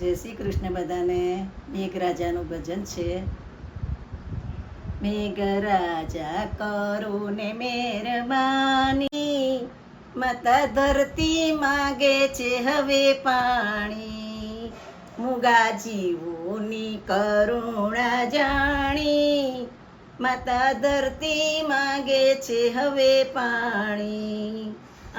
જય શ્રી કૃષ્ણ બધાને. મેઘરાજાનું ભજન છે. મેઘરાજા કરો ને મહેરબાની માતા ધરતી માગે છે હવે પાણી. મુગા જીવોની કરુણા જાણી, માતા ધરતી માગે છે હવે પાણી.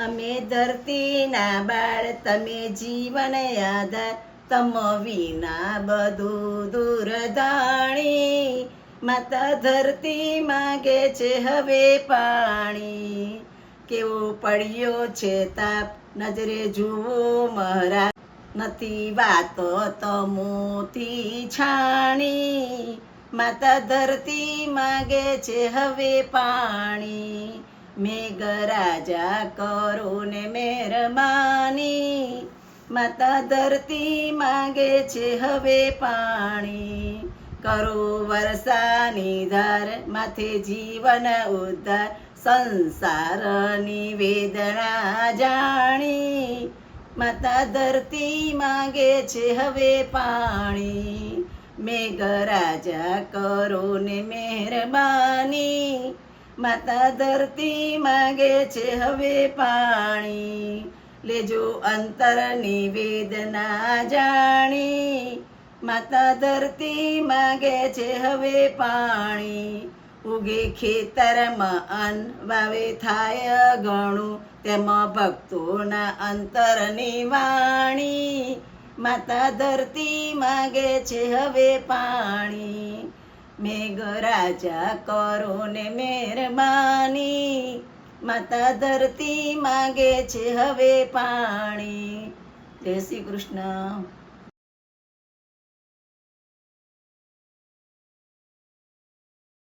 અમે ધરતીના બાળ, તમે જીવન આધાર તમ વિના બધું દૂરધાણી માતા ધરતી માગે છે હવે પાણી. કેવો પડ્યો છે તાપ? નજરે જુઓ મહારાજ. નથી વાતો તમોથી છાણી. માતા ધરતી માગે છે હવે પાણી. મેઘરાજા કરો ને મહેરબાની માતા ધરતી માગે છે હવે પાણી. કરો વરસાની ધાર, માથે જીવન ઉદ્ધાર, સંસારની વેદના જાણી. માતા ધરતી માગે છે હવે પાણી. મેઘરાજા કરો ને મહેરબાની. માતા ધરતી માગે છે હવે પાણી. લેજો અંતરની વેદના જાણી, માતા ધરતી માગે છે હવે પાણી. ઉગે ખેતરમાં અન્ન વાવે થાય ઘણું, તેમાં ભક્તોના અંતરની વાણી. માતા ધરતી માગે છે હવે પાણી. મેઘરાજા કરો ને મહેરબાની માતા ધરતી માગે છે હવે પાણી. જય શ્રી કૃષ્ણ.